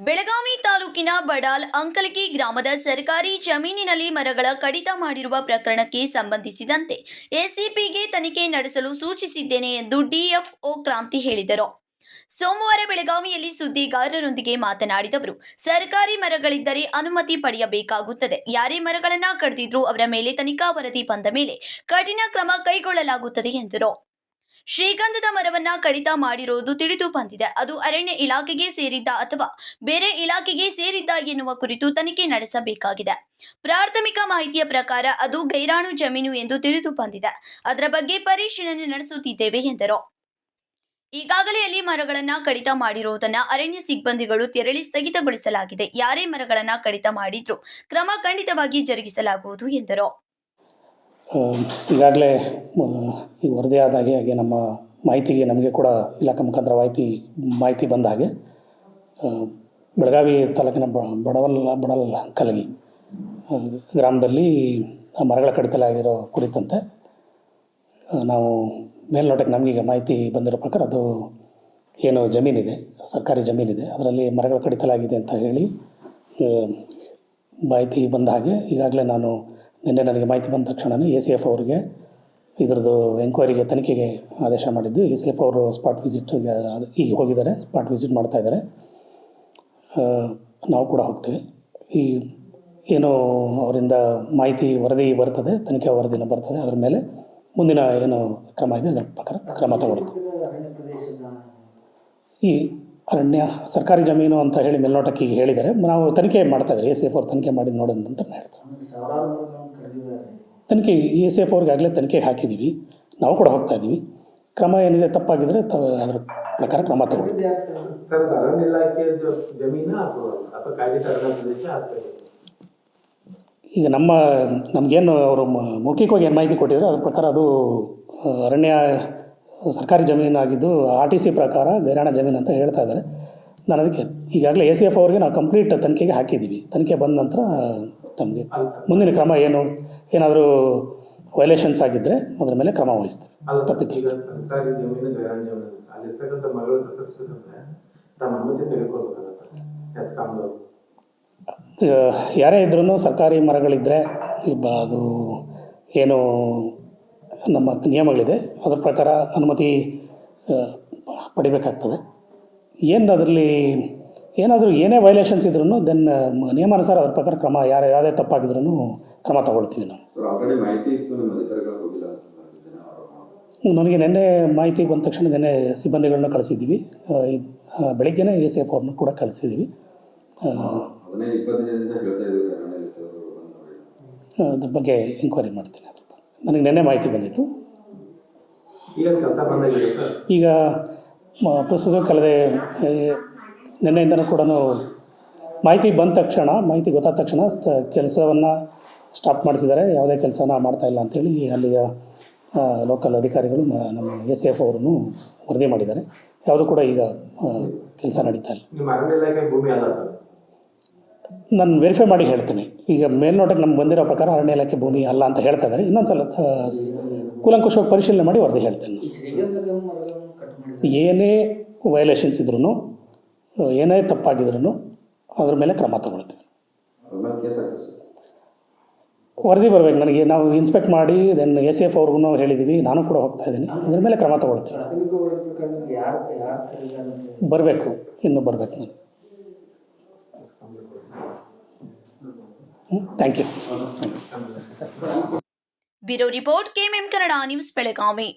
ಬೆಳಗಾವಿ ತಾಲೂಕಿನ ಬಡಾಲ್ ಅಂಕಲಗಿ ಗ್ರಾಮದ ಸರ್ಕಾರಿ ಜಮೀನಿನಲ್ಲಿ ಮರಗಳ ಕಡಿತ ಮಾಡಿರುವ ಪ್ರಕರಣಕ್ಕೆ ಸಂಬಂಧಿಸಿದಂತೆ ಎಸಿಪಿಗೆ ತನಿಖೆ ನಡೆಸಲು ಸೂಚಿಸಿದ್ದೇನೆ ಎಂದು ಡಿಎಫ್ಒ ಕ್ರಾಂತಿ ಹೇಳಿದರು. ಸೋಮವಾರ ಬೆಳಗಾವಿಯಲ್ಲಿ ಸುದ್ದಿಗಾರರೊಂದಿಗೆ ಮಾತನಾಡಿದವರು ಸರ್ಕಾರಿ ಮರಗಳಿದ್ದರೆ ಅನುಮತಿ ಪಡೆಯಬೇಕಾಗುತ್ತದೆ. ಯಾರೇ ಮರಗಳನ್ನ ಕಡಿದಿದ್ರೂ ಅವರ ಮೇಲೆ ತನಿಖಾ ವರದಿ ಬಂದ ಮೇಲೆ ಕಠಿಣ ಕ್ರಮ ಕೈಗೊಳ್ಳಲಾಗುತ್ತದೆ ಎಂದರು. ಶ್ರೀಗಂಧದ ಮರವನ್ನ ಕಡಿತ ಮಾಡಿರುವುದು ತಿಳಿದು ಬಂದಿದೆ. ಅದು ಅರಣ್ಯ ಇಲಾಖೆಗೆ ಸೇರಿದ್ದ ಅಥವಾ ಬೇರೆ ಇಲಾಖೆಗೆ ಸೇರಿದ್ದ ಎನ್ನುವ ಕುರಿತು ತನಿಖೆ ನಡೆಸಬೇಕಾಗಿದೆ. ಪ್ರಾಥಮಿಕ ಮಾಹಿತಿಯ ಪ್ರಕಾರ ಅದು ಗೈರಾಣು ಜಮೀನು ಎಂದು ತಿಳಿದು ಬಂದಿದೆ. ಅದರ ಬಗ್ಗೆ ಪರಿಶೀಲನೆ ನಡೆಸುತ್ತಿದ್ದೇವೆ ಎಂದರು. ಈಗಾಗಲೇ ಅಲ್ಲಿ ಮರಗಳನ್ನ ಕಡಿತ ಮಾಡಿರುವುದನ್ನ ಅರಣ್ಯ ಸಿಬ್ಬಂದಿಗಳು ತೆರಳಿ ಸ್ಥಗಿತಗೊಳಿಸಲಾಗಿದೆ. ಯಾರೇ ಮರಗಳನ್ನ ಕಡಿತ ಮಾಡಿದ್ರೂ ಕ್ರಮ ಖಂಡಿತವಾಗಿ ಜರುಗಿಸಲಾಗುವುದು ಎಂದರು. ಈಗಾಗಲೇ ಈ ವರದಿ ಆದ ಹಾಗೆ ಹಾಗೆ ನಮ್ಮ ಮಾಹಿತಿಗೆ ನಮಗೆ ಕೂಡ ಇಲಾಖೆ ಮುಖಾಂತರ ಮಾಹಿತಿ ಮಾಹಿತಿ ಬಂದ ಹಾಗೆ ಬೆಳಗಾವಿ ತಾಲೂಕಿನ ಬ, ಬಡವಲ್, ಬಡಲ್ ಕಲಗಿ ಗ್ರಾಮದಲ್ಲಿ ಮರಗಳ ಕಡಿತಲಾಗಿರೋ ಕುರಿತಂತೆ ನಾವು ಮೇಲ್ನೋಟಕ್ಕೆ ನಮಗೀಗ ಮಾಹಿತಿ ಬಂದಿರೋ ಪ್ರಕಾರ ಅದು ಏನು ಜಮೀನಿದೆ, ಸರ್ಕಾರಿ ಜಮೀನಿದೆ. ಅದರಲ್ಲಿ ಮರಗಳ ಕಡಿತಲಾಗಿದೆ ಅಂತ ಹೇಳಿ ಮಾಹಿತಿ ಬಂದ ಹಾಗೆ ಈಗಾಗಲೇ ನಾನು ನಿನ್ನೆ ನನಗೆ ಮಾಹಿತಿ ಬಂದ ತಕ್ಷಣವೇ ಎ ಸಿ ಎಫ್ ಅವರಿಗೆ ಇದರದ್ದು ಎಂಕ್ವೈರಿಗೆ ತನಿಖೆಗೆ ಆದೇಶ ಮಾಡಿದ್ದು. ಎ ಸಿ ಎಫ್ ಅವರು ಸ್ಪಾಟ್ ವಿಸಿಟ್ಗೆ ಈಗ ಹೋಗಿದ್ದಾರೆ ಸ್ಪಾಟ್ ವಿಸಿಟ್ ಮಾಡ್ತಾ ಇದ್ದಾರೆ. ನಾವು ಕೂಡ ಹೋಗ್ತೀವಿ. ಈ, ಏನು ಅವರಿಂದ ಮಾಹಿತಿ ವರದಿ ಬರ್ತದೆ, ತನಿಖೆ ವರದಿನ ಬರ್ತದೆ. ಅದರ ಮೇಲೆ ಮುಂದಿನ ಏನು ಕ್ರಮ ಇದೆ, ಅದರ ಪ್ರಕಾರ ಕ್ರಮ ತಗೊಳ್ತೀವಿ. ಈ ಅರಣ್ಯ, ಸರ್ಕಾರಿ ಜಮೀನು ಅಂತ ಹೇಳಿ ಮೇಲ್ನೋಟಕ್ಕೆ ಈಗ ಹೇಳಿದರೆ ನಾವು ತನಿಖೆ ಮಾಡ್ತಾ ಇದ್ದಾರೆ ಎ ಸಿ ಎಫ್ ಅವ್ರು ತನಿಖೆ ಮಾಡಿ ನೋಡೋಣ ಅಂತ ಹೇಳ್ತಾರೆ ತನಿಖೆ ಎ ಸಿ ಎಫ್ ಅವ್ರಿಗೆ ಆಗಲೇ ತನಿಖೆಗೆ ಹಾಕಿದ್ದೀವಿ ನಾವು ಕೂಡ ಹೋಗ್ತಾ ಇದ್ದೀವಿ. ಕ್ರಮ ಏನಿದೆ ತಪ್ಪಾಗಿದ್ದರೆ ತ ಅದರ ಪ್ರಕಾರ ಕ್ರಮ ತಗೊಳ್ಳಿ. ಈಗ ನಮ್ಮ, ನಮಗೇನು ಅವರು ಮೌಖಿಕವಾಗಿ ಏನು ಮಾಹಿತಿ ಕೊಟ್ಟಿದ್ರು, ಅದ್ರ ಪ್ರಕಾರ ಅದು, ಅರಣ್ಯ ಸರ್ಕಾರಿ ಜಮೀನಾಗಿದ್ದು ಆರ್ ಟಿ ಸಿ ಪ್ರಕಾರ ಗೈರಾಣ ಜಮೀನು ಅಂತ ಹೇಳ್ತಾ ಇದ್ದಾರೆ. ನಾನು ಅದಕ್ಕೆ ಈಗಾಗಲೇ ಎ ಸಿ ಎಫ್ ಅವ್ರಿಗೆ ನಾವು ಕಂಪ್ಲೀಟ್ ತನಿಖೆಗೆ ಹಾಕಿದ್ದೀವಿ. ತನಿಖೆ ಬಂದ ನಂತರ ತಮಗೆ ಮುಂದಿನ ಕ್ರಮ ಏನು ಏನಾದರೂ ವೈಲೇಷನ್ಸ್ ಆಗಿದ್ದರೆ ಅದರ ಮೇಲೆ ಕ್ರಮ ವಹಿಸ್ತೀವಿ. ತಪ್ಪಿತ್ತು ಯಾರೇ ಇದ್ರೂ ಸರ್ಕಾರಿ ಮರಗಳಿದ್ದರೆ ಅದು ಏನು ನಮ್ಮ ನಿಯಮಗಳಿದೆ. ಅದರ ಪ್ರಕಾರ ಅನುಮತಿ ಪಡಿಬೇಕಾಗ್ತದೆ. ಏನು ಅದರಲ್ಲಿ ಏನಾದರೂ ಏನೇ ವೈಲೇಷನ್ಸ್ ಇದ್ರೂ ದೆನ್ ನಿಯಮಾನುಸಾರ ಅದ್ರ ಪ್ರಕಾರ ಕ್ರಮ ಯಾರು ಯಾವುದೇ ತಪ್ಪಾಗಿದ್ರೂ ಕ್ರಮ ತಗೊಳ್ತೀವಿ ನಾವು. ನನಗೆ ನಿನ್ನೆ ಮಾಹಿತಿ ಬಂದ ತಕ್ಷಣ ನಿನ್ನೆ ಸಿಬ್ಬಂದಿಗಳನ್ನ ಕಳಿಸಿದ್ದೀವಿ. ಬೆಳಿಗ್ಗೆನೇ ಎ ಸಿ ಎಫ್ ಅವ್ರನ್ನ ಕೂಡ ಕಳಿಸಿದ್ದೀವಿ. ಅದ್ರ ಬಗ್ಗೆ ಎಂಕ್ವೈರಿ ಮಾಡ್ತೀನಿ. ನನಗೆ ನಿನ್ನೆ ಮಾಹಿತಿ ಬಂದಿತ್ತು. ಈಗ ಪ್ರಸ್ತುತ ಕಳೆದ ನಿನ್ನೆಯಿಂದನೂ ಕೂಡ ಮಾಹಿತಿ ಬಂದ ತಕ್ಷಣ ಮಾಹಿತಿ ಗೊತ್ತಾದ ತಕ್ಷಣ ಕೆಲಸವನ್ನು ಸ್ಟಾಪ್ ಮಾಡಿಸಿದ್ದಾರೆ. ಯಾವುದೇ ಕೆಲಸನ ಮಾಡ್ತಾ ಇಲ್ಲ ಅಂತೇಳಿ ಅಲ್ಲಿಯ ಲೋಕಲ್ ಅಧಿಕಾರಿಗಳು ನಮ್ಮ ಎ ಸಿ ಎಫ್ ಅವರನ್ನು ವರದಿ ಮಾಡಿದ್ದಾರೆ. ಯಾವುದು ಕೂಡ ಈಗ ಕೆಲಸ ನಡೀತಾ ಇಲ್ಲ ನಿಮ್ಮ ಅರಣ್ಯ ಇಲಾಖೆ ಭೂಮಿ ಅಲ್ಲ ಸರ್ ನಾನು ವೆರಿಫೈ ಮಾಡಿ ಹೇಳ್ತೀನಿ. ಈಗ ಮೇಲ್ನೋಟಕ್ಕೆ ನಮ್ಗೆ ಬಂದಿರೋ ಪ್ರಕಾರ ಅರಣ್ಯ ಇಲಾಖೆ ಭೂಮಿ ಅಲ್ಲ ಅಂತ ಹೇಳ್ತಾ ಇದ್ದಾರೆ ಇನ್ನೊಂದು ಸಲ ಆ, ಸ್- ಕೂಲಂಕುಷವಾಗಿ ಪರಿಶೀಲನೆ ಮಾಡಿ ವರದಿ ಹೇಳ್ತೇನೆ ಏನೇ ವಯೋಲೇಷನ್ಸ್ ಇದ್ರೂ ಏನೇ ತಪ್ಪಾಗಿದ್ರೂ ಅದ್ರ ಮೇಲೆ ಕ್ರಮ ತಗೊಳ್ತೀವಿ ವರದಿ ಬರಬೇಕು ನನಗೆ ನಾವು ಇನ್ಸ್ಪೆಕ್ಟ್ ಮಾಡಿ ದೆನ್ ಎಸ್ ಎಫ್ ಅವ್ರಿಗೂ ಹೇಳಿದ್ದೀವಿ ನಾನು ಕೂಡ ಹೋಗ್ತಾ ಇದ್ದೀನಿ. ಅದ್ರ ಮೇಲೆ ಕ್ರಮ ತಗೊಳ್ತೀವಿ ಬರಬೇಕು ಇನ್ನೂ ಬರಬೇಕು ನಾನು. Thank you bureau report K M Kannada news Belagavi